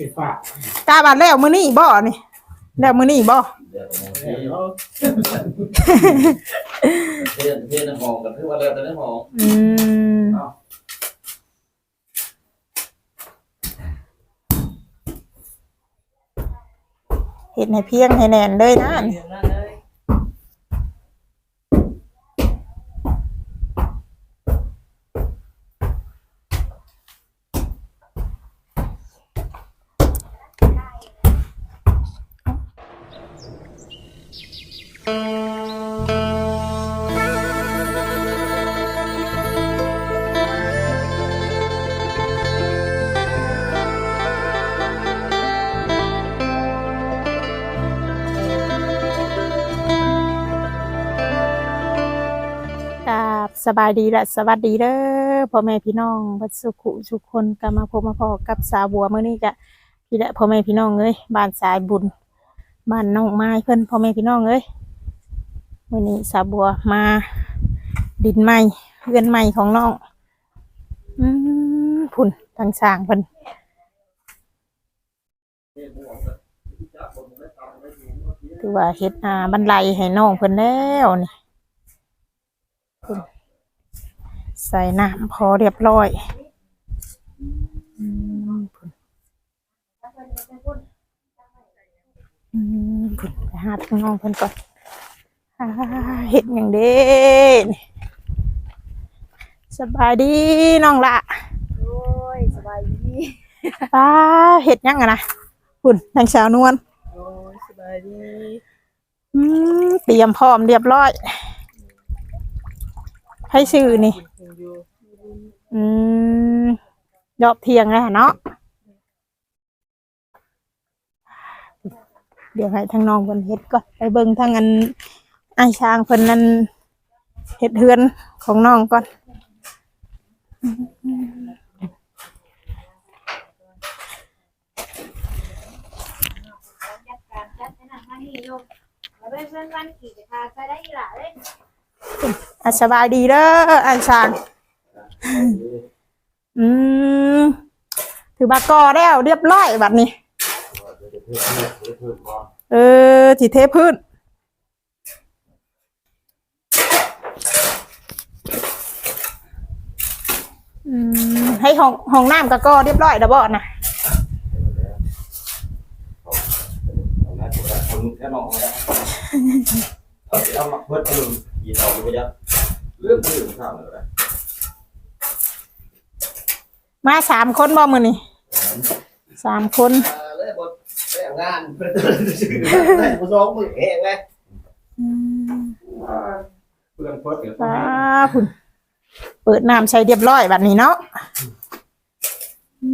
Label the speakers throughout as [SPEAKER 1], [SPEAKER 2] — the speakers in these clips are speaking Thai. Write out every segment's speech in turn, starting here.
[SPEAKER 1] ปิดฝาก
[SPEAKER 2] ตาบาดแล้วมื้อนี้บ่นี่แล้วมื้อนี้บ่
[SPEAKER 3] เดี๋ยวผม
[SPEAKER 1] เดี๋ยว
[SPEAKER 3] เทียนเทียนน้ำหอมกันคือว่าเร็วแต่น้ำหอม
[SPEAKER 2] อืมเฮ็ดให้เพียงให้แน่นเลยนะนี่กับ สบายดีและสวัสดีเด้อพ่อแม่พี่น้องบัดสุขุทุกคนก็มาพบมาพอกับสาวบัวเมื้อนี้ก็พี่และพ่อแม่พี่น้องเอ้ยบ้านสายบุญบ้านน้องไม้เพิ่อนพ่อแม่พี่น้องเอ้ยมื้อนี้สาวบัวมาดินใหม่เรือนใหม่ของน้องอืมพุ่นทางสางเพิ่นถือว่าเฮ็ดอ่าบันไดให้น้องเพิ่นแล้วนี่ ใส่น้ำพอเรียบร้อยอืมอืมพุ่นไปหาทางน้องเพิ่นก่อนอ่าเห็ดอย่างเด่นสบายดีน้องละ
[SPEAKER 4] โอ้ยสบายดี
[SPEAKER 2] ป้าเห็ดหยังอะนะคุณนางสาวนวล
[SPEAKER 4] โอ้ยสบายดี
[SPEAKER 2] อืมเตรียมพร้อมเรียบร้อยให้ชื่อนี่
[SPEAKER 4] ยังอยู่
[SPEAKER 2] อืมยอบเทียงแล้วเนาะเดี๋ยวให้ทางน้องเพิ่นเฮ็ดก่อนไปเบิ่งทางอันไอ้าช้างเพิ่นนั่นเฮ็ดเฮือนของน้องก่อน
[SPEAKER 4] จัดการจัดให้หนักมานี่โยมแล้วเอนวันขี่จะพาใช้ได้อีหล่ะเลย
[SPEAKER 2] อะสบายดีเด้อไอ้ายช้างอืมถือบัตรกอแล้วเรียบร้อยบัดนี้ เออที่เทพื้นอืมให้ห้องห้องน้ำกะก็เรียบร้อยแล้วบ่นะ
[SPEAKER 3] คนแค่หนองแล้วเอาเอามาเพิ่มเติมยีนเอาไปยัด เรื่องที่ผมถามเลย
[SPEAKER 2] มาสามคนบ่มือนี่สามคน
[SPEAKER 3] เลยบทแต่งงานเป็นได้ผู้สองมือแห้งเลย
[SPEAKER 2] อืม
[SPEAKER 3] เพื่อนเพิ่มเดี๋ยว
[SPEAKER 2] ป้าคุณเปิดน้ำใช้เรียบร้อยบัดนี้เนาะอื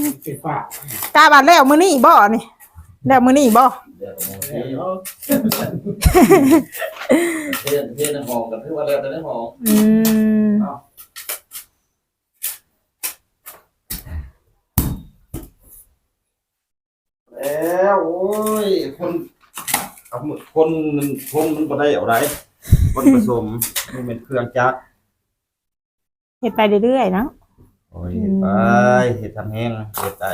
[SPEAKER 2] ม
[SPEAKER 1] ปิดฝาก
[SPEAKER 2] ตาบัดแล้วมือนี่บ่นี่แล้วมือนี่บ่
[SPEAKER 3] เดี๋ยวผม
[SPEAKER 1] เดี๋ยว
[SPEAKER 3] เทียนเทียนน้ำหอมกันคือว่าเร็วแต่น้ำหอม
[SPEAKER 2] อืม
[SPEAKER 3] แล้วโอ้ยคนเอามือคนมันคนมันบ่ได้เอาไรคนผสมมันเป็นเครื่องจักร
[SPEAKER 2] เฮ็ดไปเรื่อยๆเนาะ
[SPEAKER 3] โอ้ยเห็ดไปเห็ดทำแห้งเห็ดได้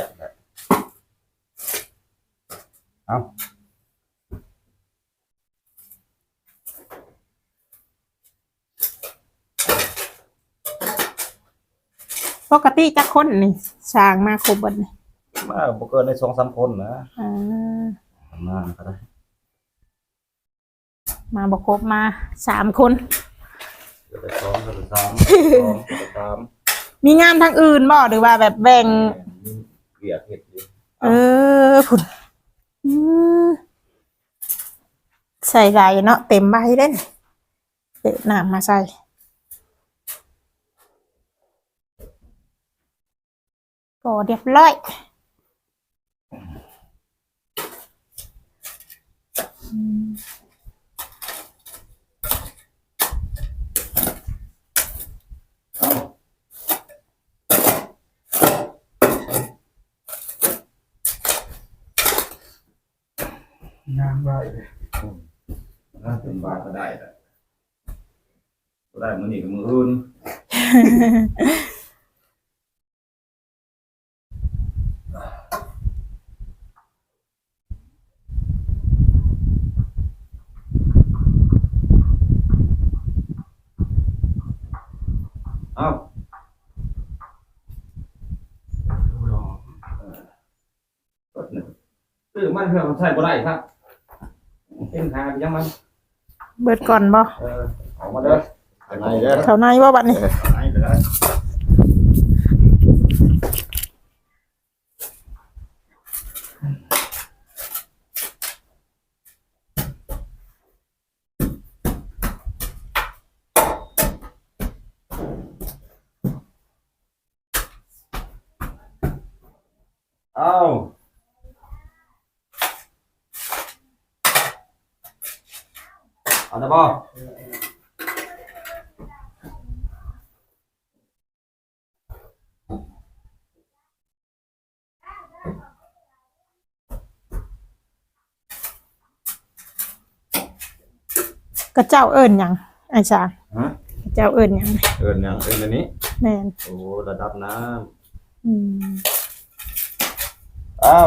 [SPEAKER 3] เอา
[SPEAKER 2] ปกติจักคนนี่สร้างมาครบเบิดนี่
[SPEAKER 3] มาบ่เกินในสองสามคนนะ
[SPEAKER 2] อ่า
[SPEAKER 3] ทำมาก็ได้
[SPEAKER 2] มาบ่ครบมาสามคน
[SPEAKER 3] เดี๋ยวไปสองเดี๋ยวไปสามสองเดี๋ยวไปสาม
[SPEAKER 2] มีงานทางอื่นบ่หรือว่าแบบแบ่ง
[SPEAKER 3] เกลียดเห็ดอยู่
[SPEAKER 2] เออผุนอืมใส่ไหลายเนาะเต็มใบเล่นเด็น้ำมาใส่ ก็เรียบร้อยอืม
[SPEAKER 1] งามไว้
[SPEAKER 3] น่าเป็นบาทก็ได้แหละก็ได้มื้อนี้กับมื้ออื่น ซื้อมัน เพื่อมันใช้บ่ได้ครับเป็นหาไปยังมัน
[SPEAKER 2] เบิดก่อนบ่
[SPEAKER 3] เออเอามาเด้อไปไหนเด้อ
[SPEAKER 2] แถวในว่าบัดนี้
[SPEAKER 3] เออไหนไปได้เอาเอาได้ป่ะ
[SPEAKER 2] ก็เจ้าเอิ้นหยังไอ้ชา
[SPEAKER 3] ฮะ
[SPEAKER 2] เจ้าเอิ้นหยัง
[SPEAKER 3] เอินยังเอินอันนี้
[SPEAKER 2] แม่น
[SPEAKER 3] โอ้ระดับน้
[SPEAKER 2] อืมำ
[SPEAKER 3] เอา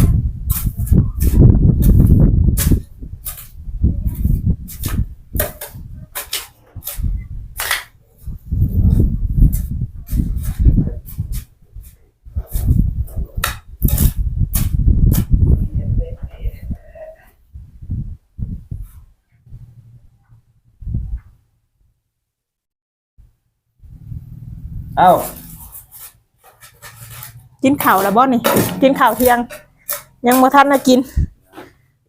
[SPEAKER 3] เอา
[SPEAKER 2] กินข้าวแล้วบ่นี่ กินข้าวเที่ยง ยังบ่ทันได้กิน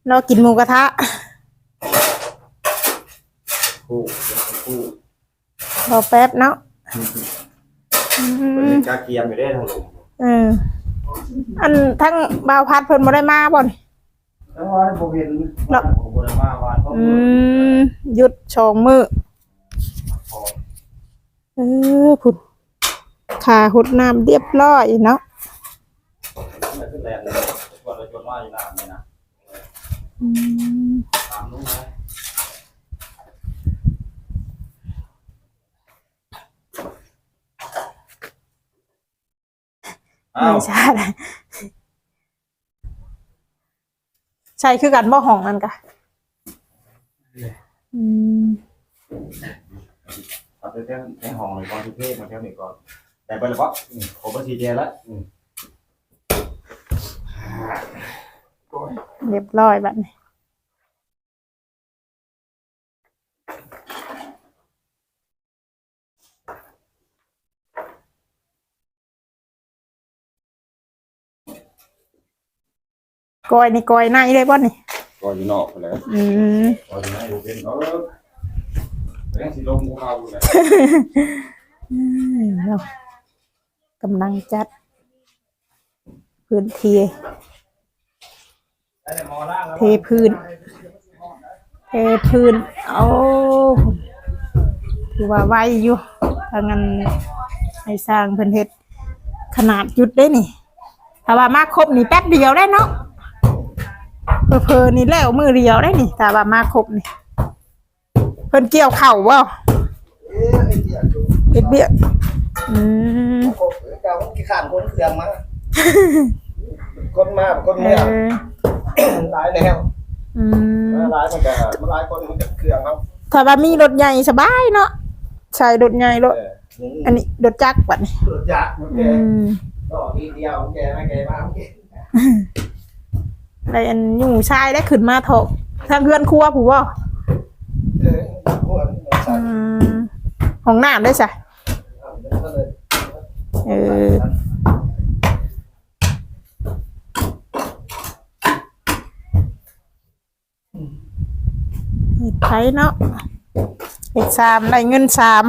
[SPEAKER 2] รอกินหมูกระทะ
[SPEAKER 3] คู่คู่
[SPEAKER 2] รอแป๊บเนาะอื
[SPEAKER 3] เป็น
[SPEAKER 2] ม
[SPEAKER 3] กาเกียมอยู่ได้ทางลง
[SPEAKER 2] เอออันทั้งบ่าวพัดเพิ่นบ่ได้มาบ่นี่
[SPEAKER 3] แล้วว่าผมเห็นว่าผมบริมาว่าเขา
[SPEAKER 2] อืมหยุดชองมือเออพุ่น ขาหดน้ำเรียบร้อยเนาะ
[SPEAKER 3] ไม่ขึ้นแรงเลยชวนเราชวนว่าอยู่นานเลยนะ
[SPEAKER 2] อืม
[SPEAKER 3] ตามนู้นนะเอา
[SPEAKER 2] ไม่ใช่ใช่คือกันบ่ห้องนั่นกะอืม
[SPEAKER 3] เอาไปแค่ในห้องเลยก่อนที่เทศมาแค่นี้ก่อน แต่ไปเลยปะผมก็ทีเจแล้ว
[SPEAKER 2] เรียบร้อยบัดนี้กอยนี่กอยในเลยบ่นี่
[SPEAKER 3] ก็อยู่นอกไปแล้ว
[SPEAKER 2] อืม
[SPEAKER 3] ก็อยู่ในดูเป็นเออเป็นสีลมกูเข้าเลย
[SPEAKER 2] อืมเรา กำลังจัด พื้นที่เทพื้น เทพื้น เอาถือว่าไวอยู่ถ้างั้นให้สร้างเพิ่นเฮ็ดขนาดยุดได้นี่ถ้าว่ามาครบนี่แป๊บเดียวได้เนาะเพอๆนี่แล้วมือเดียวได้นี่ถ้าว่ามาครบนี่ เพิ่นเกี่ยวเข่าบ่
[SPEAKER 1] เอ๊ะเหี้ยดู
[SPEAKER 2] เฮ็ดเบี้ยอืม
[SPEAKER 1] เจ้าขี้ข้านคนเครื่องมาคนมาคน
[SPEAKER 2] เอ
[SPEAKER 1] เมื่อ
[SPEAKER 2] อ
[SPEAKER 1] หลายแล้ว
[SPEAKER 2] อืม
[SPEAKER 1] หลายมันก็มันหลายคนมันก็เครื่องครับ
[SPEAKER 2] ถ้าว่ามีรถใหญ่สบายเนาะใช่รถใหญ่รถ
[SPEAKER 1] เออ
[SPEAKER 2] อันนี้รถจักรบัดนี้
[SPEAKER 1] รถจักรมันแก
[SPEAKER 2] อืม
[SPEAKER 1] ต่อทีเดียวแกไม่แกมาแก
[SPEAKER 2] ได้อันอยู่ชายได้ขึ้นมาเถอะทางเพื่อนครัวผู้ว่า
[SPEAKER 1] เออพวกนี้ใส่
[SPEAKER 2] อืมห้องน้ำได้ใช่
[SPEAKER 1] เอาเดินมาเลย
[SPEAKER 2] เออ เฮ็ดไผเนาะเฮ็ดสามได้เงินสาม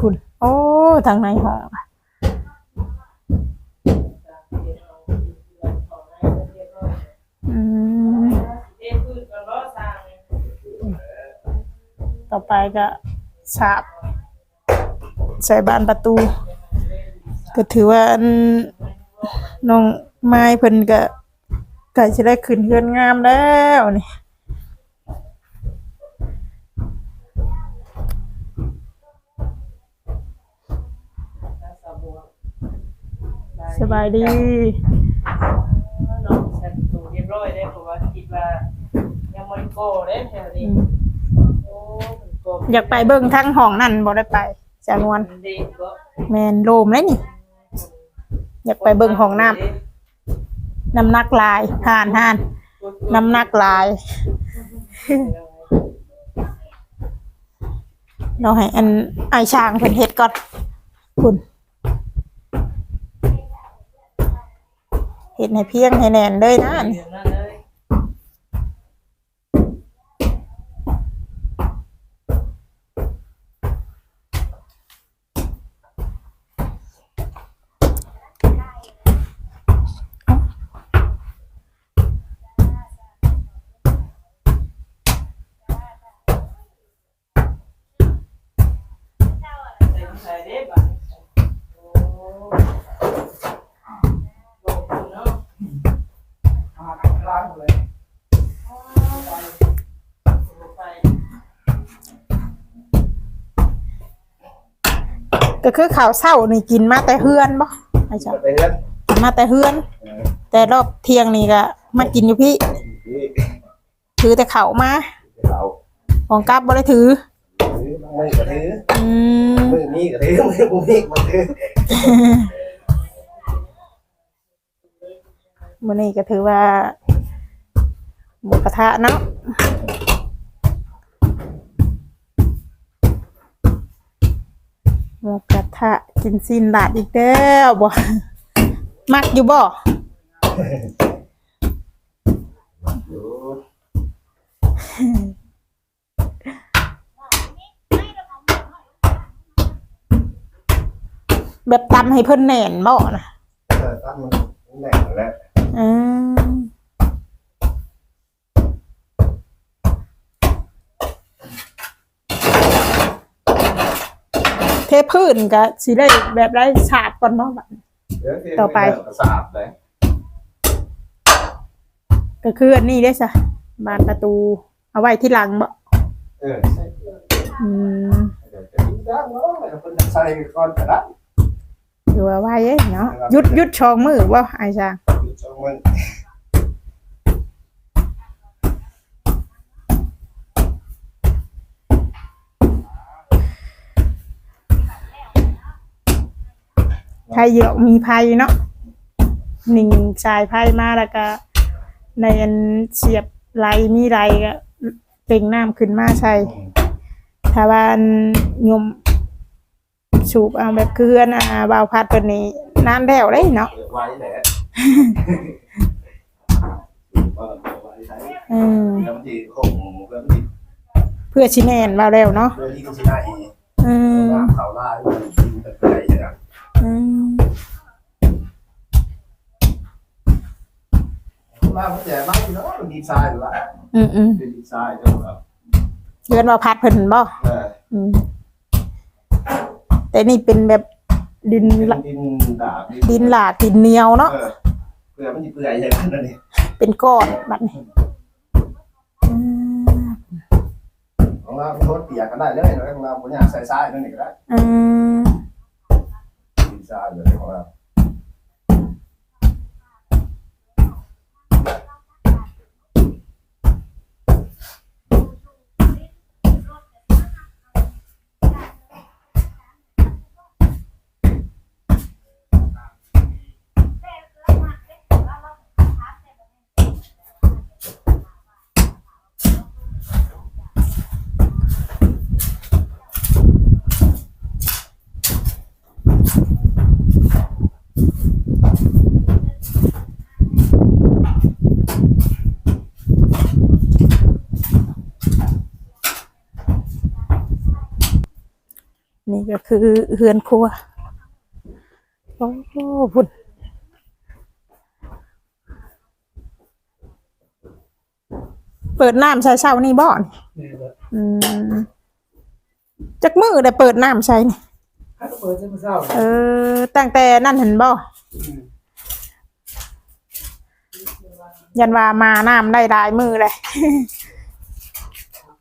[SPEAKER 2] คุณโอ้ทางในห้องอะอืมต่อไปก็สาบใส่บานประตู ก็ถือว่าอันน้องไม้เพิ่นก็ใกล้จะได้ขึ้นเรือนงามแล้วนี่ บายดี
[SPEAKER 5] น้องเซ็ตตัวเรียบร้อยได้เพราะว่าคิดว่ายังไม่โก้เด้แถวนี้ โอ้มันโก้
[SPEAKER 2] อยากไปเบิ่งทั้งห้องนั่นบ่ได้ไปจานวน
[SPEAKER 5] มันดีก็
[SPEAKER 2] แมนโลมเลยนี่ อยากไปเบิ่งห้องน้ำน้ำหนักหลายห่านห่านน้ำหนักหลาย เราให้อันไอช่างเพิ่นเฮ็ดก่อนคุณ เฮ็ดให้เพียงให้แน่นเลยนะ คือข้าวเช้านี่กินมาแต่เฮือนบ่ไอช่าง
[SPEAKER 1] ไปเฮือน
[SPEAKER 2] กินมาแต่เฮือนแต่รอบเที่ยงนี่ก็มากินอยู่พี่
[SPEAKER 1] นี่
[SPEAKER 2] ถือแต่ข้าวมา
[SPEAKER 1] เรา
[SPEAKER 2] ของกลับบ่ได้ถือ
[SPEAKER 1] ถือมือก็ถือ
[SPEAKER 2] อืม
[SPEAKER 1] มือนี้ก็ถือมือกูนี่ก็ถือ
[SPEAKER 2] มื้อนี้ก็ถือว่าหมูกระทะเนาะหมูกระ ทะกินซีนบาดอีกแล้วบ่มักอยู่บ่
[SPEAKER 1] อยู่
[SPEAKER 2] แบบตำให้เพิ่นแน่นบ่นะ
[SPEAKER 1] เออตั้งมันแหน่งแล้ว
[SPEAKER 2] อืม พื้นก็สิได้แบบไรฉาบก่อนเนาะบัด ต่อไป
[SPEAKER 1] สาบเลย
[SPEAKER 2] ก็คืออันนี้ได้ซะบานประตู เอาไว้ที่หลังบ่
[SPEAKER 1] เออใช่
[SPEAKER 2] อืม
[SPEAKER 1] เดี๋ยวจะดิ้นด้างเนาะแล้วคนใส่ก่อนก็ได้
[SPEAKER 2] อยู่เอาไว้เอ้ยเนาะหยุดหยุดชองมือบ่ไอ้ช่าง
[SPEAKER 1] อยู่สองมือ
[SPEAKER 2] ไผเยอะมีไผเนาะหนึ่งสายไผมาแล้วก็ ในอันเสียบไหลมีไหลก็เป่งน้ำขึ้นมาใส่ถ้าว่าอันยมสูบเอาแบบคืออันอ่าบาวพัดตัวนี้น้ำแล้วเลยเนาะ
[SPEAKER 1] เออไว้แหละเออไว้ใช้
[SPEAKER 2] อืม
[SPEAKER 1] แล้วมันที่คงเพื่อนที่
[SPEAKER 2] เพื่อชิแนนบาวแล้วเนาะ
[SPEAKER 1] เพื่อนที่ที่ได้อีก
[SPEAKER 2] อืม
[SPEAKER 1] น้ำเขาลายมันกินเป็นไก่เนี่ย
[SPEAKER 2] อืม
[SPEAKER 1] ลายมันแย่มากเนาะมันดีไซน์หรือว่า
[SPEAKER 2] อืมอืม
[SPEAKER 1] เป็นดีไซน์จังครับ
[SPEAKER 2] เดือนบาวพัดเพิ่นบ่
[SPEAKER 1] เออ
[SPEAKER 2] อืมแต่นี่เป็นแบบดิน
[SPEAKER 1] เป็น
[SPEAKER 2] ละ
[SPEAKER 1] ดินดาบ
[SPEAKER 2] ดินหลากดินเหนียวเนาะ
[SPEAKER 1] เออเพื่อมันจะเปื่อยอย่างนั้นนะนี่
[SPEAKER 2] เป็นก้อนแบบนี้อืม
[SPEAKER 1] ของเราโทษเปียกกันได้เลยนะของเราผมอยากใส่ทรายนั่นเองก็ได้
[SPEAKER 2] อืม
[SPEAKER 1] ดีไซน์เลยของเรา
[SPEAKER 2] ก็คือเฮือนครัวโอ้โหพุ่นเปิดน้ำใช้เช้านี่บ่อนอืมจักมือได้เปิดน้ำใช้นี่
[SPEAKER 1] ถ้าเปิดจะมาเศร้า
[SPEAKER 2] เออ ตั้งแต่นั่นเห็นบ่ยันว่ามาน้ำได้หลายมือเลย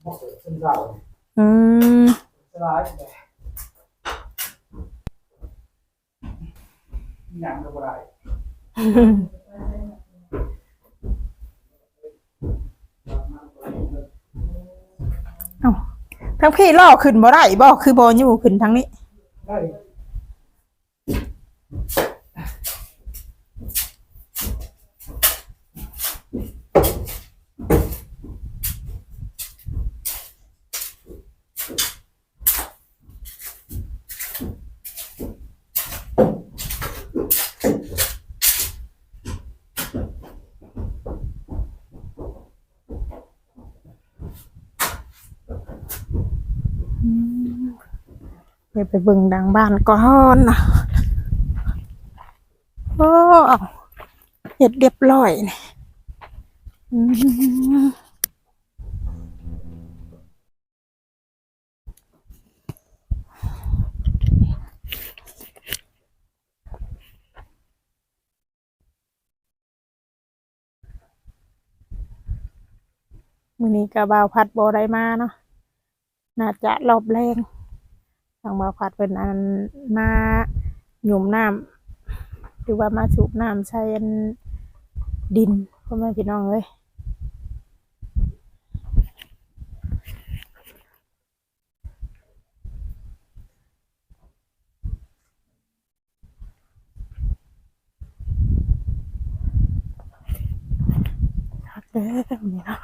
[SPEAKER 1] เปิดเศร้า
[SPEAKER 2] อืม
[SPEAKER 1] สลาย อย่างก็ได้
[SPEAKER 2] ทั้งพี่ล่อขึ้นบ่ได้บ่คือบ่อยู่ขึ้นทั้งนี้
[SPEAKER 1] ได้
[SPEAKER 2] เดี๋ยวไปเบิ่งดังบ้านก่อนนะโอ้เอาเห็ดเรียบร้อยนี่มือนี้กะบ่าวพัดบ่ได้มาเนาะน่าจะรอบแรง ทางบ่าวพัดเป็นอันมาหยุมน้ำหรือว่ามาสูบน้ำใช้อันดินพ่อแม่พี่น้องเลยเด้อนี่เนาะ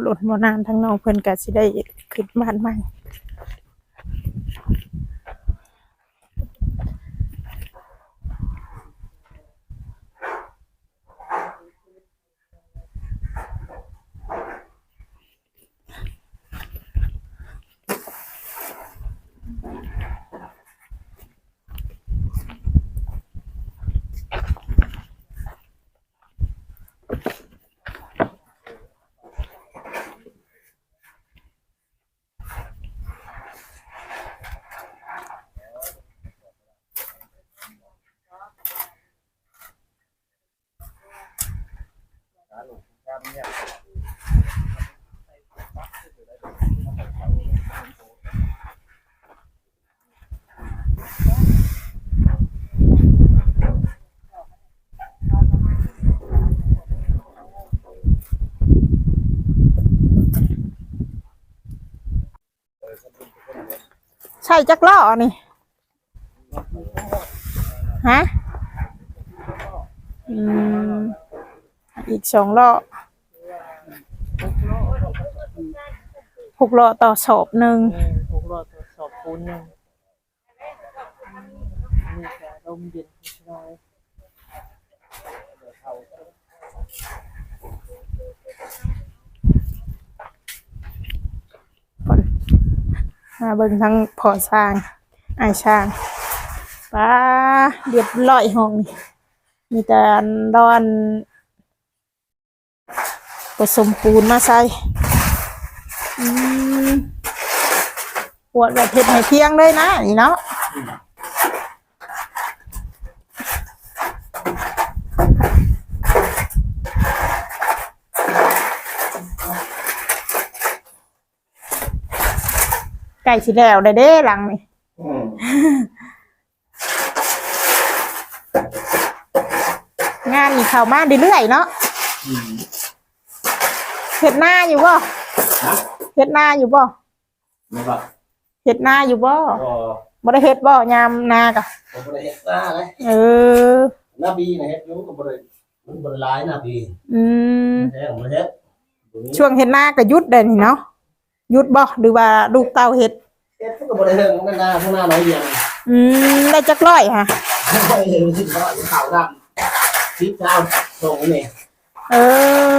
[SPEAKER 2] หลุดมานานทั้งน้องเพิ่อนก็สิได้ขึ้นบ้านใหม่ ใช่จักล้อนี่ฮะอืมอีกสองล้อหกล้อต่อศพหนึ่ง
[SPEAKER 5] หกล้อตรวจสอบปูณหนึ่งนี่ก็ลมเย็นพี่น้องเอ้ย
[SPEAKER 2] มาเบิ่งทั้งพอสร้างไอายช่างป้าเรียบร้อยห้องนี่มีแต่ดอนผสมปูนมาใส่อืมปวดแบบเผ็ดให้เพียงเลยนะนี่เนาะ ไก่สิแล้วได้เด้หลังนี่
[SPEAKER 1] อืม
[SPEAKER 2] งานนี่เข้ามาเรื่อยๆเนาะเฮ็ดหน้าอยู่บ่เฮ็ดหน้าอยู่บ่
[SPEAKER 1] ไม่ว่า
[SPEAKER 2] เฮ็ดหน้าอยู่บ่
[SPEAKER 1] ก็
[SPEAKER 2] บ่ได้เฮ็ดบ่ยามนากะ
[SPEAKER 1] ผมบ่ได้เฮ็ดหน้าเลย
[SPEAKER 2] เออ
[SPEAKER 1] หน้าบีนะเฮ็ดอยู่ก็บ่ได้มันบ่ได้หลายหน้าบี
[SPEAKER 2] อืม
[SPEAKER 1] แท้ของบ่ได้เฮ็ดบ่มี
[SPEAKER 2] ช่วงเฮ็ดหน้าก็หยุดได้นี่เนาะ หยุดบ่หรือว่าลูกเต้าเฮ็ด
[SPEAKER 1] เฮ็ดก็บ่ได้เฮิงมันหน้าข้างหน้าน้อยเดียว
[SPEAKER 2] อืมได้จักร้อยค่ะ
[SPEAKER 1] ไม่เห็นสิว่าข่าวดำทิพย์เจ้าส่งนี่
[SPEAKER 2] เออ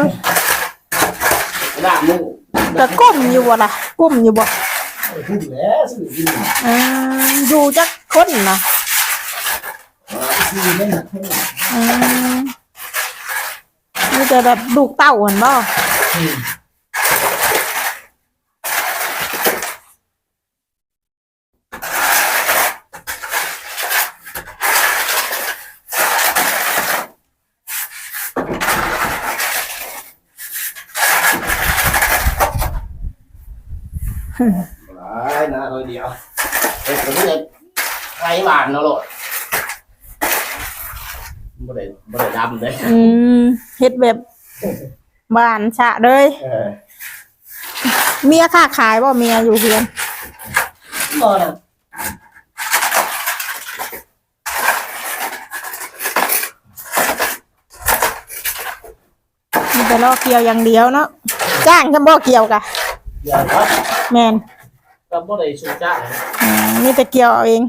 [SPEAKER 1] ด่ามึง
[SPEAKER 2] ก็ก้มอยู่บ่ล่ะก้มอยู่บ่
[SPEAKER 1] พูดแล้วสิยิน
[SPEAKER 2] อืมอยู่จักคนน่ะ
[SPEAKER 1] สิไม่หนัก
[SPEAKER 2] อืมมีแต่แบบลูกเต้าหั่นบ่
[SPEAKER 1] หลายนะน้อยเดียวเฮ็ดก็บ่ได้ไกลบ้านเนาะโลดบ่ได้บ่ได้ดำเด้
[SPEAKER 2] อืมเฮ็ดแบบบ้านฉะเลย
[SPEAKER 1] เออ
[SPEAKER 2] เมียค้าขายบ่เมียอยู่เพื่อน
[SPEAKER 1] บ่น่ะ
[SPEAKER 2] มีแต่ลอกเกี่ยวอย่างเดียวเนาะจ้างฉันบ่เกี่ยวกะ
[SPEAKER 1] อย่าครับ
[SPEAKER 2] แมน
[SPEAKER 1] ก็บ่ได้ชูจ้า
[SPEAKER 2] อืมมีแต่เกี่ยวเอาเอง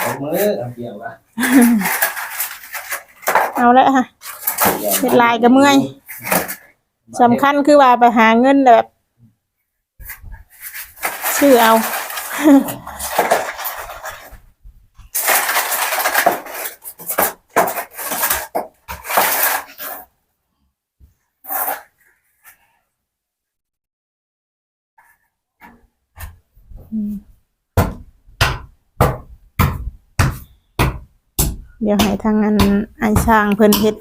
[SPEAKER 1] เอามือเอาเกี่ยวละ
[SPEAKER 2] เอาแล้วฮะเฮ็ดลายก็เมื่อย สำคัญคือว่าไปหาเงินแบบ ชื่อเอา เดี๋ยวให้ทางอันไอช่างเพิ่นเฮ็ด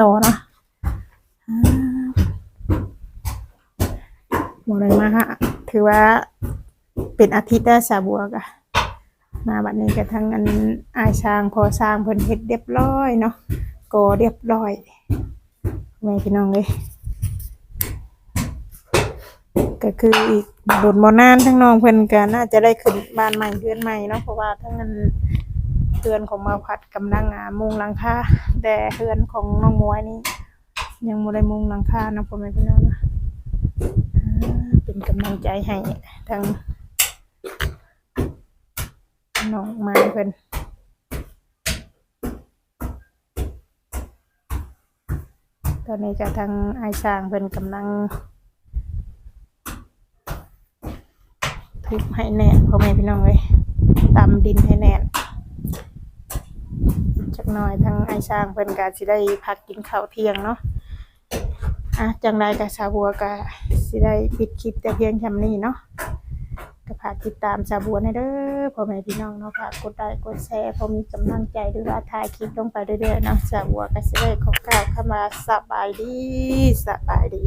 [SPEAKER 2] ต่อเนาะอ่าบ่ได้มาฮะถือว่าเป็นอาทิตย์ได้สาบัวกะมาบัดนี้ก็ทางอันไอาช่างพอสร้างเพิ่นเฮ็ดเรียบร้อยเนาะก็เรียบร้อยแม่พี่น้องเลยก็คืออีกโดนบ่นานทั้งน้องเพิ่นก็น่าจะได้ขึ้นบ้านใหม่เรือนใหม่เนาะเพราะว่าทั้งนั้น เฮือนของมาพัดกำลังอ่ามุงหลังคาแต่เฮือนของน้องมวยนี่ยังบ่ได้มุงหลังคานะพ่อแม่พี่น้องนะเป็นกำลังใจให้ทั้งน้องม้เพิ่นตอนนี้ก็ทางไอ้ช้างเพิ่นกำลังทุบให้แน่นพ่อแม่พี่น้องเลยตำดินให้แน่น จักหน่อยทางไอช้างเพิ่นก็สิได้พักกินข้าวเที่ยงเนาะอะจังไรกับสาบัวก็สิได้ปิดคลิปแต่เพียงแค่นี้เนาะก็ฝากติดตามสาบัวในเด้อพ่อแม่พี่น้องเนาะฝากกดไลค์กดแชร์พอมีกำลังใจหรือว่าถ่ายคลิปลงไปเรื่อยๆเนาะสาบัวก็สิได้ขอกล่าวคำว่าสบายดีสบายดี